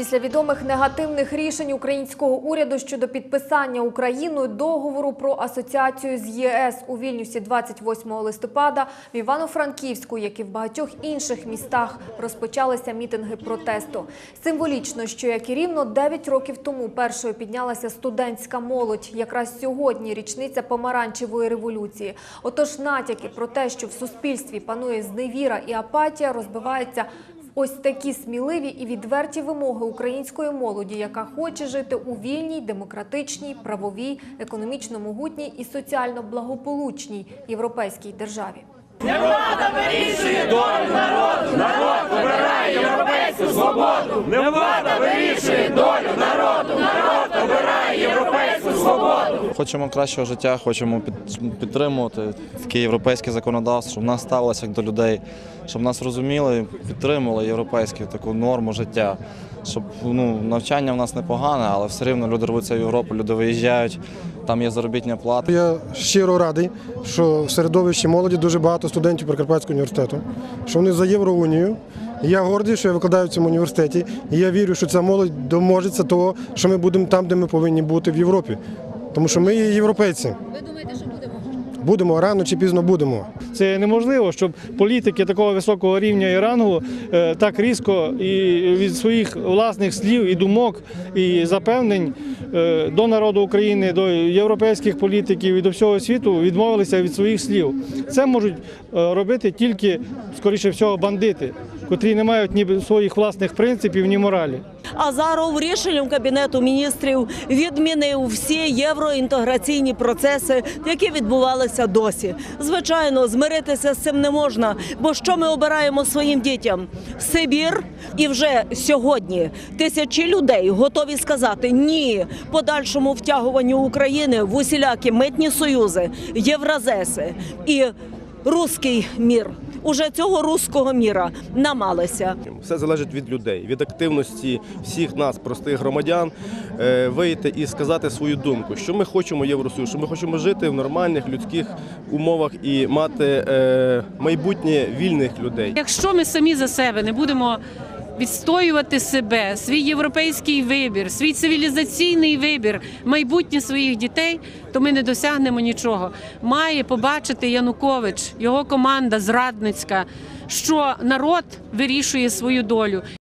Після відомих негативних рішень українського уряду щодо підписання Україною договору про асоціацію з ЄС у Вільнюсі 28 листопада в Івано-Франківську, як і в багатьох інших містах, розпочалися мітинги протесту. Символічно, що як і рівно 9 років тому першою піднялася студентська молодь. Якраз сьогодні річниця помаранчевої революції. Отож, натяки про те, що в суспільстві панує зневіра і апатія, розбиваються Ось такі сміливі і відверті вимоги української молоді, яка хоче жити у вільній, демократичній, правовій, економічно могутній і соціально благополучній європейській державі. Не влада вирішує долю народу, народ обирає європейську свободу. Хочемо кращого життя, хочемо підтримувати таке європейське законодавство, щоб нас ставилося як до людей, щоб нас розуміли, підтримували європейську таку норму життя. Щоб ну, навчання в нас непогане, але все рівно люди рвуться в Європу, люди виїжджають, там є заробітня плата. Я щиро радий, що в середовищі молоді дуже багато студентів Прикарпатського університету, що вони за Євроунію. Я гордий, що я викладаю в цьому університеті. І я вірю, що ця молодь доможеться того, що ми будемо там, де ми повинні бути в Європі. Тому що ми є європейці. Ви думаєте, що будемо? Будемо рано чи пізно будемо. Це неможливо, щоб політики такого високого рівня і рангу е, так різко і від своїх власних слів і думок і запевнень е, до народу України, до європейських політиків і до всього світу відмовилися від своїх слів. Це можуть е, робити тільки, скоріше всього, бандити, котрі не мають ні своїх власних принципів, ні моралі. Азаров рішенням Кабінету міністрів відмінив всі євроінтеграційні процеси, які відбувалися досі. Звичайно, змиритися з цим не можна, бо що ми обираємо своїм дітям? Сибір, і вже сьогодні тисячі людей готові сказати ні подальшому втягуванню України в усілякі митні союзи, євразеси і руський мір. Уже цього руського міра намалися. Все залежить від людей, від активності всіх нас, простих громадян, е, вийти і сказати свою думку, що ми хочемо Євросоюз, що ми хочемо жити в нормальних людських умовах і мати е, майбутнє вільних людей. Якщо ми самі за себе не будемо відстоювати себе, свій європейський вибір, свій цивілізаційний вибір, майбутнє своїх дітей, то ми не досягнемо нічого. Має побачити Янукович, його команда зрадницька, що народ вирішує свою долю.